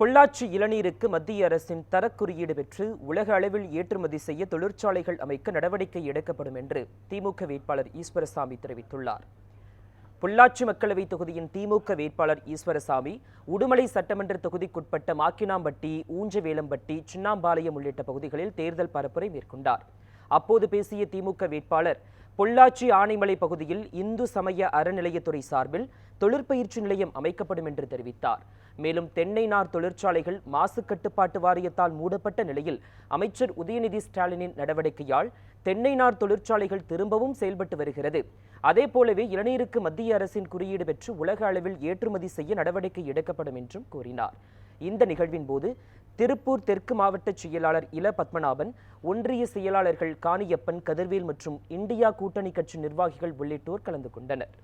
பொள்ளாச்சி இளநீருக்கு மத்திய அரசின் தரக்குறியீடு பெற்று உலக அளவில் ஏற்றுமதி செய்ய தொழிற்சாலைகள் அமைக்க நடவடிக்கை எடுக்கப்படும் என்று திமுக வேட்பாளர் ஈஸ்வரசாமி தெரிவித்துள்ளார். பொள்ளாச்சி மக்களவைத் தொகுதியின் திமுக வேட்பாளர் ஈஸ்வரசாமி உடுமலை சட்டமன்ற தொகுதிக்குட்பட்ட மாக்கினாம்பட்டி ஊஞ்சவேலம்பட்டி சின்னாம்பாளையம் உள்ளிட்ட பகுதிகளில் தேர்தல் பரப்புரை மேற்கொண்டார். அப்போது பேசிய திமுக வேட்பாளர் பொள்ளாச்சி ஆனைமலை பகுதியில் இந்து சமய அறநிலையத்துறை சார்பில் தொழிற்பயிற்சி நிலையம் அமைக்கப்படும் என்று தெரிவித்தார். மேலும் தென்னை நார் தொழிற்சாலைகள் மாசு கட்டுப்பாட்டு வாரியத்தால் மூடப்பட்ட நிலையில் அமைச்சர் உதயநிதி ஸ்டாலினின் நடவடிக்கையால் தென்னை நார் தொழிற்சாலைகள் திரும்பவும் செயல்பட்டு வருகிறது. அதே போலவே இளநீருக்கு மத்திய அரசின் குறியீடு பெற்று உலக அளவில் ஏற்றுமதி செய்ய நடவடிக்கை எடுக்கப்படும் என்றும் கூறினார். இந்த நிகழ்வின் போது திருப்பூர் தெற்கு மாவட்ட செயலாளர் இல பத்மநாபன் ஒன்றிய செயலாளர்கள் காணியப்பன் கதிர்வேல் மற்றும் இந்தியா கூட்டணி கட்சி நிர்வாகிகள் உள்ளிட்டோர் கலந்து கொண்டனர்.